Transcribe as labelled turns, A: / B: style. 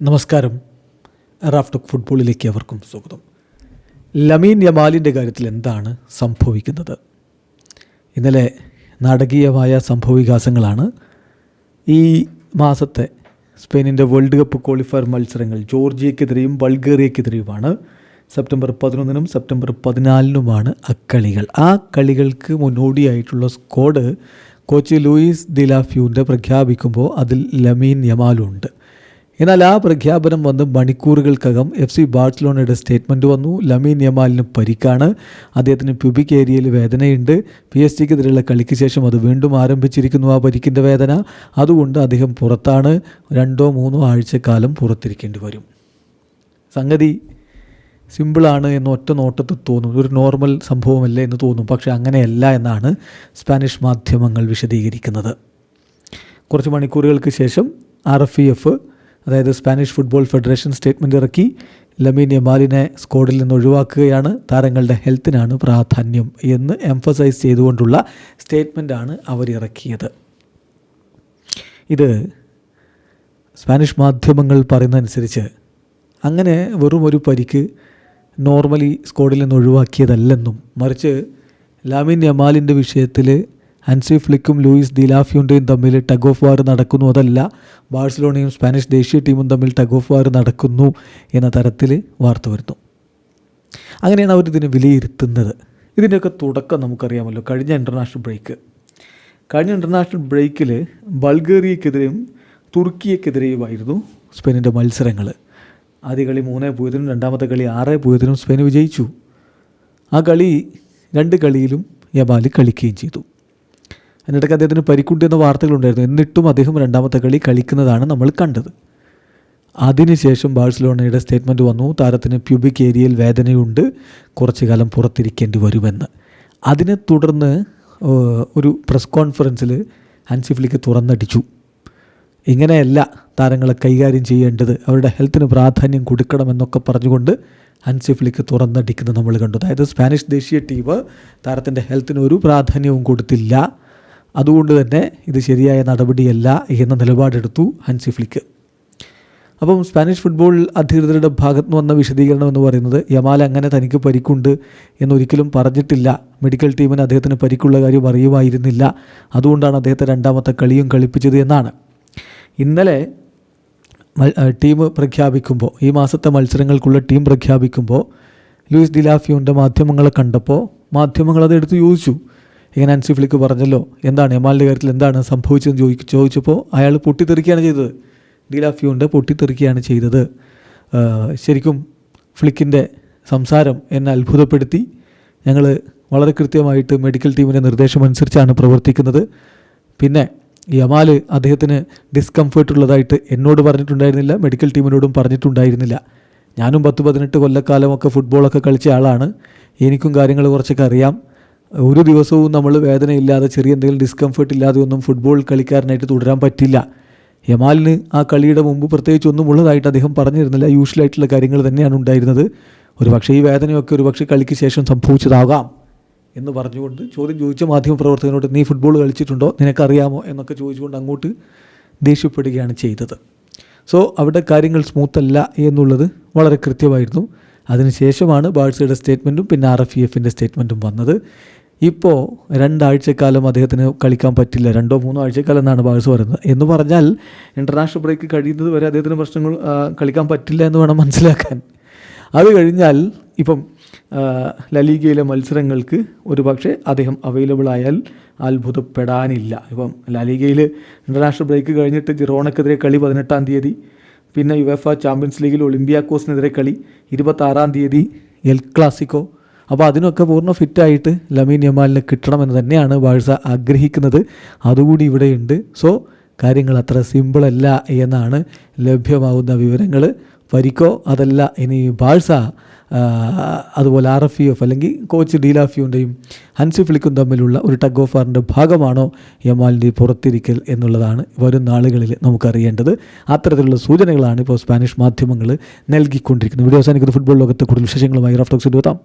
A: നമസ്കാരം. റാഫ്റ്റോക്ക് ഫുട്ബോളിലേക്ക് അവർക്കും സ്വാഗതം. ലമീൻ യമാലിന്റെ കാര്യത്തിൽ എന്താണ് സംഭവിക്കുന്നത്? ഇന്നലെ നാടകീയമായ സംഭവവികാസങ്ങളാണ് ഈ മാസത്തെ സ്പെയിനിന്റെ വേൾഡ് കപ്പ് ക്വാളിഫയർ മത്സരങ്ങൾ ജോർജിയക്കെതിരെയും ബൾഗേറിയക്കെതിരെയുമാണ്. സെപ്റ്റംബർ പതിനൊന്നിനും സെപ്റ്റംബർ പതിനാലിനുമാണ് അക്കളികൾ. ആ കളികൾക്ക് മുന്നോടിയായിട്ടുള്ള സ്ക്വാഡ് കോച്ച് ലൂയിസ് ദിലാഫ്യൂന്റെ പ്രഖ്യാപിക്കുമ്പോൾ അതിൽ ലമീൻ യമാലുണ്ട്. എന്നാൽ ആ പ്രഖ്യാപനം വന്ന് മണിക്കൂറുകൾക്കകം എഫ് സി ബാഴ്സലോണയുടെ സ്റ്റേറ്റ്മെന്റ് വന്നു. ലമീൻ യമാലിന് പരിക്കാണ്. അദ്ദേഹത്തിന് പ്യൂബിക് ഏരിയയിൽ വേദനയുണ്ട്. പി എസ് ജിക്കെതിരെയുള്ള കളിക്ക് ശേഷം അത് വീണ്ടും ആരംഭിച്ചിരിക്കുന്നു ആ പരിക്കിന്റെ വേദന. അതുകൊണ്ട് അദ്ദേഹം പുറത്താണ്. രണ്ടോ മൂന്നോ ആഴ്ചക്കാലം പുറത്തിരിക്കേണ്ടി വരും. സംഗതി സിമ്പിളാണ് എന്ന് ഒറ്റ നോട്ടത്തിൽ തോന്നും. ഒരു നോർമൽ സംഭവമല്ലേ എന്ന് തോന്നും. പക്ഷേ അങ്ങനെയല്ല എന്നാണ് സ്പാനിഷ് മാധ്യമങ്ങൾ വിശദീകരിക്കുന്നത്. കുറച്ച് മണിക്കൂറുകൾക്ക് ശേഷം ആർ എഫ് ഇ എഫ് അതായത് സ്പാനിഷ് ഫുട്ബോൾ ഫെഡറേഷൻ സ്റ്റേറ്റ്മെന്റ് ഇറക്കി. ലമീൻ യമാലിനെ സ്ക്വാഡിൽ നിന്ന് ഒഴിവാക്കുകയാണ്. താരങ്ങളുടെ ഹെൽത്തിനാണ് പ്രാധാന്യം എന്ന് എംഫസൈസ് ചെയ്തുകൊണ്ടുള്ള സ്റ്റേറ്റ്മെന്റാണ് അവരിറക്കിയത് ഇത് സ്പാനിഷ് മാധ്യമങ്ങൾ പറയുന്നതനുസരിച്ച് അങ്ങനെ വെറും ഒരു പരിക്ക് നോർമലി സ്ക്വാഡിൽ നിന്ന് ഒഴിവാക്കിയതല്ലെന്നും മറിച്ച് ലാമിൻ യമാലിന്റെ വിഷയത്തിൽ ഹൻസി ഫ്ലിക്കും ലൂയിസ് ദിലാഫിയുണ്ടെയും തമ്മിൽ ടഗ് ഓഫ് വാർ നടക്കുന്നു. അതല്ല ബാഴ്സലോണയും സ്പാനിഷ് ദേശീയ ടീമും തമ്മിൽ ടഗ് ഓഫ് വാർ നടക്കുന്നു എന്ന തരത്തിൽ വാർത്ത വരുന്നു. അങ്ങനെയാണ് അവരിതിനെ വിലയിരുത്തുന്നത്. ഇതിന്റെയൊക്കെ തുടക്കം നമുക്കറിയാമല്ലോ. കഴിഞ്ഞ ഇന്റർനാഷണൽ ബ്രേക്ക് കഴിഞ്ഞ ഇന്റർനാഷണൽ ബ്രേക്കിൽ ബൾഗേറിയക്കെതിരെയും തുർക്കിയക്കെതിരെയുമായിരുന്നു സ്പെയിനിന്റെ മത്സരങ്ങൾ. ആദ്യ കളി മൂന്നേ പൂജ്യത്തിനും രണ്ടാമത്തെ കളി ആറ് പൂജ്യത്തിനും സ്പെയിൻ വിജയിച്ചു. ആ കളി രണ്ട് കളിയിലും യബാലി കളിക്കുകയും ചെയ്തു. അതിനിടയ്ക്ക് അദ്ദേഹത്തിന് പരിക്കുണ്ടെന്ന വാർത്തകളുണ്ടായിരുന്നു. എന്നിട്ടും അദ്ദേഹം രണ്ടാമത്തെ കളി കളിക്കുന്നതാണ് നമ്മൾ കണ്ടത്. അതിനുശേഷം ബാഴ്സലോണയുടെ സ്റ്റേറ്റ്മെന്റ് വന്നു. താരത്തിന് പ്യൂബിക് ഏരിയയിൽ വേദനയുണ്ട്. കുറച്ചു കാലം പുറത്തിരിക്കേണ്ടി വരുമെന്ന്. അതിനെ തുടർന്ന് ഒരു പ്രസ് കോൺഫറൻസിൽ ഹൻസിഫ്ലിക്ക് തുറന്നടിച്ചു. ഇങ്ങനെയല്ല താരങ്ങളെ കൈകാര്യം ചെയ്യേണ്ടത്. അവരുടെ ഹെൽത്തിന് പ്രാധാന്യം കൊടുക്കണമെന്നൊക്കെ പറഞ്ഞുകൊണ്ട് ഹൻസിഫ്ലിക്ക് തുറന്നടിക്കുന്നത് നമ്മൾ കണ്ടു. അതായത് സ്പാനിഷ് ദേശീയ ടീം താരത്തിന്റെ ഹെൽത്തിന് ഒരു പ്രാധാന്യവും കൊടുത്തില്ല. അതുകൊണ്ട് തന്നെ ഇത് ശരിയായ നടപടിയല്ല എന്ന നിലപാടെടുത്തു ഹൻസി ഫ്ലിക്ക്. അപ്പം സ്പാനിഷ് ഫുട്ബോൾ അധികൃതരുടെ ഭാഗത്ത് നിന്ന് വന്ന വിശദീകരണം എന്ന് പറയുന്നത് യമാൽ അങ്ങനെ തനിക്ക് പരിക്കുണ്ട് എന്നൊരിക്കലും പറഞ്ഞിട്ടില്ല. മെഡിക്കൽ ടീമിന് അദ്ദേഹത്തിന് പരിക്കുള്ള കാര്യം അറിയുമായിരുന്നില്ല. അതുകൊണ്ടാണ് അദ്ദേഹത്തെ രണ്ടാമത്തെ കളിയും കളിപ്പിച്ചത് എന്നാണ്. ഇന്നലെ ടീം പ്രഖ്യാപിക്കുമ്പോൾ ഈ മാസത്തെ മത്സരങ്ങൾക്കുള്ള ടീം പ്രഖ്യാപിക്കുമ്പോൾ ലൂയിസ് ഡിലാഫിയോന്റെ മാധ്യമങ്ങളെ കണ്ടപ്പോൾ മാധ്യമങ്ങൾ അത് എടുത്ത് ചോദിച്ചു. ഇങ്ങനെ അൻസി ഫ്ലിക്ക് പറഞ്ഞല്ലോ എന്താണ് എമാലിന്റെ കാര്യത്തിൽ എന്താണ് സംഭവിച്ചതെന്ന് ചോദിച്ചു ചോദിച്ചപ്പോൾ അയാൾ പൊട്ടിത്തെറിക്കുകയാണ് ചെയ്തത്. ഡീലാഫ്യൂണ്ട് പൊട്ടിത്തെറിക്കുകയാണ് ചെയ്തത്. ശരിക്കും ഫ്ലിക്കിന്റെ സംസാരം എന്നെ അത്ഭുതപ്പെടുത്തി. ഞങ്ങൾ വളരെ കൃത്യമായിട്ട് മെഡിക്കൽ ടീമിന്റെ നിർദ്ദേശമനുസരിച്ചാണ് പ്രവർത്തിക്കുന്നത്. പിന്നെ യമാൽ അദ്ദേഹത്തിന് ഡിസ്കംഫേർട്ട് ഉള്ളതായിട്ട് എന്നോട് പറഞ്ഞിട്ടുണ്ടായിരുന്നില്ല മെഡിക്കൽ ടീമിനോടും പറഞ്ഞിട്ടുണ്ടായിരുന്നില്ല. ഞാനും പത്ത് പതിനെട്ട് കൊല്ലക്കാലമൊക്കെ ഫുട്ബോളൊക്കെ കളിച്ച ആളാണ്. എനിക്കും കാര്യങ്ങൾ കുറച്ചൊക്കെ അറിയാം. ഒരു ദിവസവും നമ്മൾ വേദനയില്ലാതെ ചെറിയ എന്തെങ്കിലും ഡിസ്കംഫർട്ട് ഇല്ലാതെ ഒന്നും ഫുട്ബോൾ കളിക്കാരനായിട്ട് തുടരാൻ പറ്റില്ല. യമാലിന് ആ കളിയുടെ മുമ്പ് പ്രത്യേകിച്ച് ഒന്നും ഉള്ളതായിട്ട് അദ്ദേഹം പറഞ്ഞിരുന്നില്ല. യൂഷ്വലായിട്ടുള്ള കാര്യങ്ങൾ തന്നെയാണ് ഉണ്ടായിരുന്നത്. ഒരു പക്ഷേ ഈ വേദനയൊക്കെ ഒരു പക്ഷേ കളിക്ക് ശേഷം സംഭവിച്ചതാകാം എന്ന് പറഞ്ഞുകൊണ്ട് ചോദ്യം ചോദിച്ച മാധ്യമപ്രവർത്തകനോട് നീ ഫുട്ബോൾ കളിച്ചിട്ടുണ്ടോ? നിനക്കറിയാമോ? എന്നൊക്കെ ചോദിച്ചുകൊണ്ട് അങ്ങോട്ട് ദേഷ്യപ്പെടുകയാണ് ചെയ്തത്. സോ അവിടെ കാര്യങ്ങൾ സ്മൂത്ത് അല്ല എന്നുള്ളത് വളരെ കൃത്യമായിരുന്നു. അതിനുശേഷമാണ് ബാഴ്സയുടെ സ്റ്റേറ്റ്മെന്റും പിന്നെ ആർ എഫ് ഇ എഫിന്റെ സ്റ്റേറ്റ്മെന്റും വന്നത്. ഇപ്പോൾ രണ്ടാഴ്ചക്കാലം അദ്ദേഹത്തിന് കളിക്കാൻ പറ്റില്ല. രണ്ടോ മൂന്നോ ആഴ്ചക്കാലം എന്നാണ് ബാഴ്സ് പറയുന്നത്. എന്ന് പറഞ്ഞാൽ ഇന്റർനാഷണൽ ബ്രേക്ക് കഴിയുന്നത് വരെ അദ്ദേഹത്തിന് പ്രശ്നങ്ങൾ കളിക്കാൻ പറ്റില്ല എന്ന് വേണം മനസ്സിലാക്കാൻ. അത് കഴിഞ്ഞാൽ ഇപ്പം ലലീഗയിലെ മത്സരങ്ങൾക്ക് ഒരു പക്ഷേ അദ്ദേഹം അവൈലബിൾ ആയാൽ അത്ഭുതപ്പെടാനില്ല. ഇപ്പം ലലീഗയിൽ ഇന്റർനാഷണൽ ബ്രേക്ക് കഴിഞ്ഞിട്ട് ജിറോണക്കെതിരെ കളി പതിനെട്ടാം തീയതി പിന്നെ യുവഫ ചാമ്പ്യൻസ് ലീഗിൽ ഒളിമ്പിയാക്കോസിനെതിരെ കളി ഇരുപത്താറാം തീയതി എൽ ക്ലാസിക്കോ അപ്പോൾ അതിനൊക്കെ പൂർണ ഫിറ്റായിട്ട് ലമീൻ യമാലിന് കിട്ടണമെന്ന് തന്നെയാണ് വാഴ്സ ആഗ്രഹിക്കുന്നത്. അതുകൂടി ഇവിടെയുണ്ട്. സോ കാര്യങ്ങൾ അത്ര സിമ്പിളല്ല എന്നാണ് ലഭ്യമാവുന്ന വിവരങ്ങൾ പരിക്കോ അതല്ല ഇനി ബാഴ്സ അതുപോലെ ആർ എഫ് എഫ് അല്ലെങ്കിൽ കോച്ച് ഡീലാഫിയുടെയും ഹൻസി ഫ്ലിക്കും തമ്മിലുള്ള ഒരു ടഗ് ഓഫ് വാറിന്റെ ഭാഗമാണോ യമാലിന്റെ പുറത്തിരിക്കൽ എന്നുള്ളതാണ് വരും നാളുകളിൽ നമുക്കറിയേണ്ടത്. അത്തരത്തിലുള്ള സൂചനകളാണ് ഇപ്പോൾ സ്പാനിഷ് മാധ്യമങ്ങൾ നൽകിക്കൊണ്ടിരിക്കുന്നത്. വീഡിയോ അവസാനിക്കുന്ന. ഫുട്ബോൾ ലോകത്ത് കൂടുതൽ വിശേഷങ്ങളുമായി റഫ്റ്റോക്സ് എത്താം.